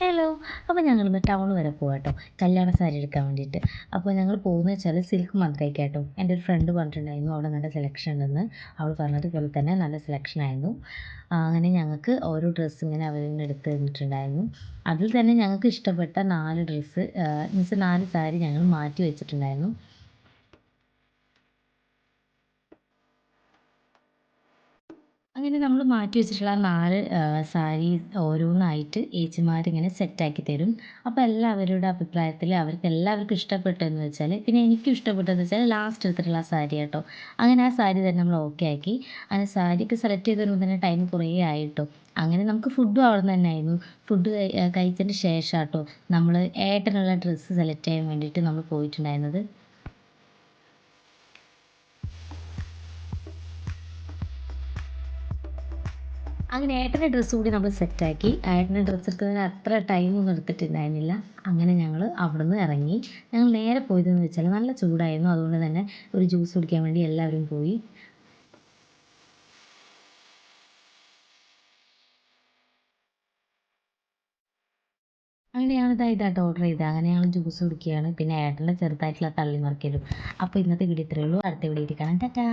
Hello അപ്പോൾ ഞങ്ങളിന്ന് town വരെ പോകാട്ടോ കല്യാണ സാരി എടുക്കാൻ വേണ്ടിയിട്ട്. അപ്പോൾ ഞങ്ങൾ പോകുന്ന വെച്ചാൽ സിൽക്ക് കേട്ടോ എന്റെ ഒരു ഫ്രണ്ട് പറഞ്ഞിട്ടുണ്ടായിരുന്നു. അവിടെ നല്ല സെലക്ഷൻ ഉണ്ടെന്ന്. അവൾ പറഞ്ഞതുപോലെ തന്നെ നല്ല സെലക്ഷൻ ആയിരുന്നു. അങ്ങനെ ഞങ്ങൾക്ക് ഓരോ ഡ്രസ്സ് ഇങ്ങനെ അവരിൽ നിന്ന് എടുത്ത് തന്നിട്ടുണ്ടായിരുന്നു. അതിൽ തന്നെ ഞങ്ങൾക്ക് ഇഷ്ടപ്പെട്ട നാല് ഡ്രസ്സ് മീൻസ് നാല് സാരി ഞങ്ങൾ മാറ്റി വെച്ചിട്ടുണ്ടായിരുന്നു. അങ്ങനെ നമ്മൾ മാറ്റി വെച്ചിട്ടുള്ള നാല് സാരി ഓരോന്നായിട്ട് ഏച്ചിമാരിങ്ങനെ സെറ്റാക്കി തരും. അപ്പോൾ എല്ലാവരുടെ അഭിപ്രായത്തിൽ അവർക്ക് എല്ലാവർക്കും ഇഷ്ടപ്പെട്ടതെന്ന് വെച്ചാൽ പിന്നെ എനിക്കും ഇഷ്ടപ്പെട്ടതെന്ന് വെച്ചാൽ ലാസ്റ്റ് എടുത്തിട്ടുള്ള സാരി കേട്ടോ അങ്ങനെ ആ സാരി തന്നെ നമ്മൾ ഓക്കെ ആക്കി. അങ്ങനെ സാരിയൊക്കെ സെലക്ട് ചെയ്ത് വരുമ്പോൾ തന്നെ ടൈം കുറേ ആയിട്ടോ. അങ്ങനെ നമുക്ക് ഫുഡും അവിടെ നിന്ന് തന്നെ ആയിരുന്നു. ഫുഡ് കഴിച്ചതിന് ശേഷം കേട്ടോ നമ്മൾ ഏട്ടനുള്ള ഡ്രസ്സ് സെലക്ട് ചെയ്യാൻ വേണ്ടിയിട്ട് നമ്മൾ പോയിട്ടുണ്ടായിരുന്നത്. അങ്ങനെ ഏട്ടന്റെ ഡ്രസ്സ് കൂടി നമ്മൾ സെറ്റാക്കി ഏട്ടന്റെ ഡ്രസ്സ് എടുക്കുന്നതിന് അത്ര ടൈമൊന്നും എടുത്തിട്ടുണ്ടായിരുന്നില്ല. അങ്ങനെ ഞങ്ങൾ അവിടെ നിന്ന് ഇറങ്ങി. ഞങ്ങൾ നേരെ പോയതെന്ന് വെച്ചാൽ നല്ല ചൂടായിരുന്നു. അതുകൊണ്ട് തന്നെ ഒരു ജ്യൂസ് കുടിക്കാൻ വേണ്ടി എല്ലാവരും പോയി. അങ്ങനെ ഞങ്ങളിതാ ഇതായിട്ട് ഓർഡർ ചെയ്തത്. അങ്ങനെ ഞങ്ങൾ ജ്യൂസ് കുടിക്കുകയാണ്. പിന്നെ ഏട്ടന്റെ ചെറുതായിട്ടുള്ള തള്ളി മറിക്കലും അപ്പോൾ ഇന്നത്തെ വീഡിയോ ഇത്രയേ ഉള്ളൂ. അടുത്ത വീഡിയോ കാണാം. ടാറ്റാ!